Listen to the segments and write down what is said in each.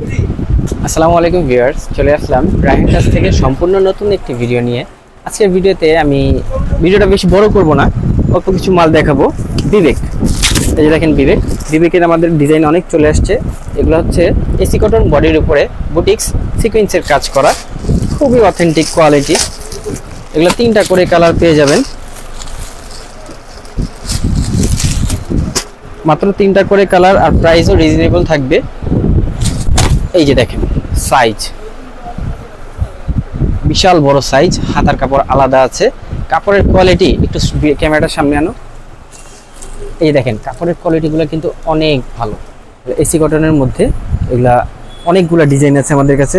আসসালামু আলাইকুম ভিউয়ার্স, চলে আসলাম রাহিন কাছ থেকে সম্পূর্ণ নতুন একটি ভিডিও নিয়ে। আজকের ভিডিওতে আমি ভিডিওটা বেশি বড় করব না, অল্প কিছু মাল দেখাবো। বিবেক, এই যে দেখেন বিবেক। বিবেকের আমাদের ডিজাইন অনেক চলে আসছে। এগুলো হচ্ছে এসি কটন বডির উপরে বুটিক্স সিকোয়েন্সের কাজ করা। খুবই অথেন্টিক কোয়ালিটি এগুলো তিনটা করে কালার পেয়ে যাবেন। মাত্র তিনটা করে কালার আর প্রাইসও রিজনেবল থাকবে। এই যে দেখেন সাইজ বিশাল বড় সাইজ হাতার কাপড় আলাদা আছে। কাপড়ের কোয়ালিটি একটু ক্যামেরাটার সামনে আনো। এই দেখেন, কাপড়ের কোয়ালিটিগুলো কিন্তু অনেক ভালো। এসি কটনের মধ্যে এগুলা অনেকগুলো ডিজাইন আছে আমাদের কাছে।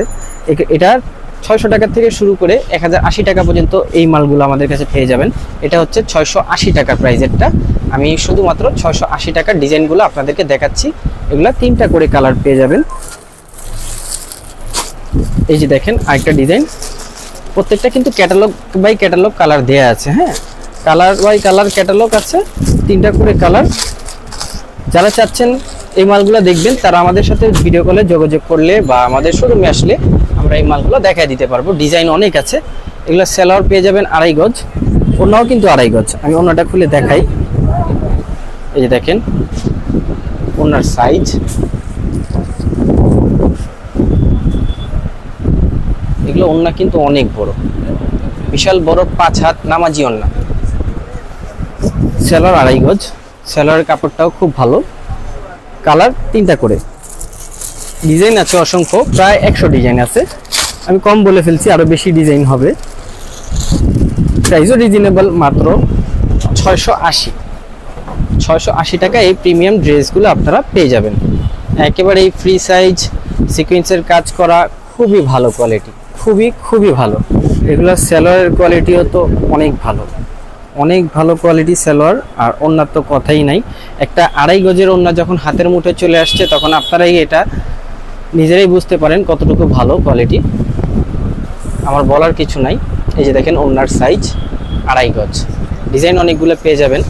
এটার ছয়শো টাকা থেকে শুরু করে এক হাজার আশি টাকা পর্যন্ত এই মালগুলো আমাদের কাছে পেয়ে যাবেন। এটা হচ্ছে ছয়শো আশি টাকার প্রাইজেরটা আমি শুধুমাত্র ছয়শো আশি টাকার ডিজাইনগুলো আপনাদেরকে দেখাচ্ছি। এগুলা তিনটা করে কালার পেয়ে যাবেন। এই যে দেখেন আরেকটা ডিজাইন। প্রত্যেকটা কিন্তু ক্যাটালগ বাই ক্যাটালগ কালার দেয়া আছে হ্যাঁ? কালার বাই কালার ক্যাটালগ আছে, তিনটা করে কালার যারা চাচ্ছেন এই মালগুলো দেখবেন, তারা আমাদের সাথে ভিডিও কলে যোগাযোগ করলে বা আমাদের শোরুমে আসলে আমরা এই মালগুলো দেখায় দিতে পারব। ডিজাইন অনেক আছে, এগুলো সেলার পেয়ে যাবেন আড়াই গজ, অন্যও কিন্তু আড়াই গজ। আমি অন্যটা খুলে দেখাই। এই যে দেখেন, ওনার সাইজ এগুলো ওন্না কিন্তু অনেক বড়। বিশাল বড় পাঁচ হাত নামাজি ওন্না সেলার আড়াই গজ। সেলারের কাপড়টাও খুব ভালো। কালার তিনটা করে। ডিজাইন আছে অসংখ্য, প্রায় একশো ডিজাইন আছে। আমি কম বলে ফেলছি আরও বেশি ডিজাইন হবে। প্রাইসও রিজনেবল মাত্র ছয়শো আশি। ছয়শো আশি টাকা এই প্রিমিয়াম ড্রেসগুলো আপনারা পেয়ে যাবেন। একেবারে ফ্রি সাইজ সিকোয়েন্সের কাজ করা খুবই ভালো কোয়ালিটি খুবই খুবই ভালো। এগুলো সেলোয়ারের কোয়ালিটিও তো অনেক ভালো। অনেক ভালো কোয়ালিটি সেলোয়ার, আর ওনার তো কথাই নাই। একটা আড়াই গজের ওন্না যখন হাতের মুঠে চলে আসছে, তখন আপনারাই এটা নিজেরাই বুঝতে পারেন কতটুকু ভালো কোয়ালিটি। আমার বলার কিছু নাই। এই যে দেখেন ওনার সাইজ আড়াই গজ। ডিজাইন অনেকগুলো পেয়ে যাবেন।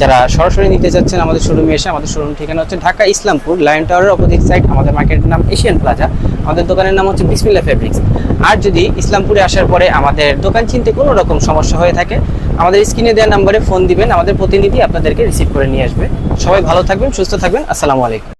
যারা সরাসরি নিতে যাচ্ছেন আমাদের শোরুমে এসে, আমাদের শোরুম ঠিকানা হচ্ছে ঢাকা ইসলামপুর লায়ন টাওয়ারের অপোজিট সাইড আমাদের মার্কেটের নাম এশিয়ান প্লাজা আমাদের দোকানের নাম হচ্ছে বিসমিল্লা ফেব্রিক্স আর যদি ইসলামপুরে আসার পরে আমাদের দোকান চিনতে কোনো রকম সমস্যা হয়ে থাকে, আমাদের স্ক্রিনে দেওয়া নাম্বারে ফোন দিবেন, আমাদের প্রতিনিধি আপনাদেরকে রিসিভ করে নিয়ে আসবে। সবাই ভালো থাকবেন, সুস্থ থাকবেন, আসসালামু আলাইকুম।